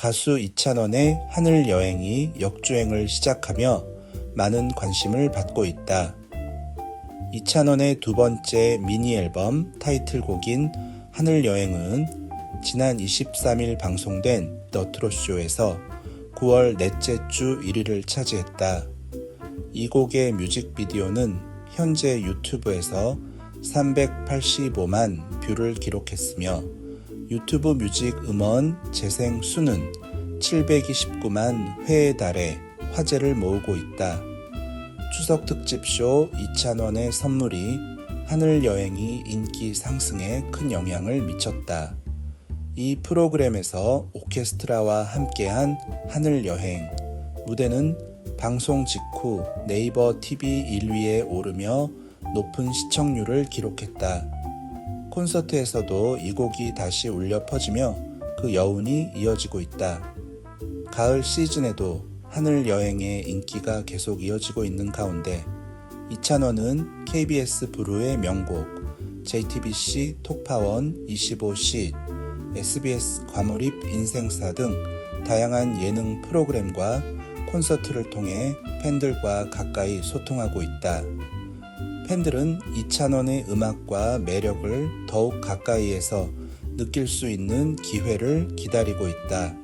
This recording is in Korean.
가수 이찬원의 하늘 여행이 역주행을 시작하며 많은 관심을 받고 있다. 이찬원의 두 번째 미니 앨범 타이틀곡인 하늘 여행은 지난 23일 방송된 너트로쇼에서 9월 넷째 주 1위를 차지했다. 이 곡의 뮤직비디오는 현재 유튜브에서 385만 뷰를 기록했으며 유튜브 뮤직 음원 재생 수는 729만 회에 달해 화제를 모으고 있다. 추석 특집쇼 이찬원의 선물이 하늘 여행이 인기 상승에 큰 영향을 미쳤다. 이 프로그램에서 오케스트라와 함께한 하늘 여행 무대는 방송 직후 네이버 TV 1위에 오르며 높은 시청률을 기록했다. 콘서트에서도 이 곡이 다시 울려 퍼지며 그 여운이 이어지고 있다. 가을 시즌에도 하늘 여행의 인기가 계속 이어지고 있는 가운데 이찬원은 KBS 브루의 명곡, JTBC 톡파원 25시, SBS 과몰입 인생사 등 다양한 예능 프로그램과 콘서트를 통해 팬들과 가까이 소통하고 있다. 팬들은 이찬원의 음악과 매력을 더욱 가까이에서 느낄 수 있는 기회를 기다리고 있다.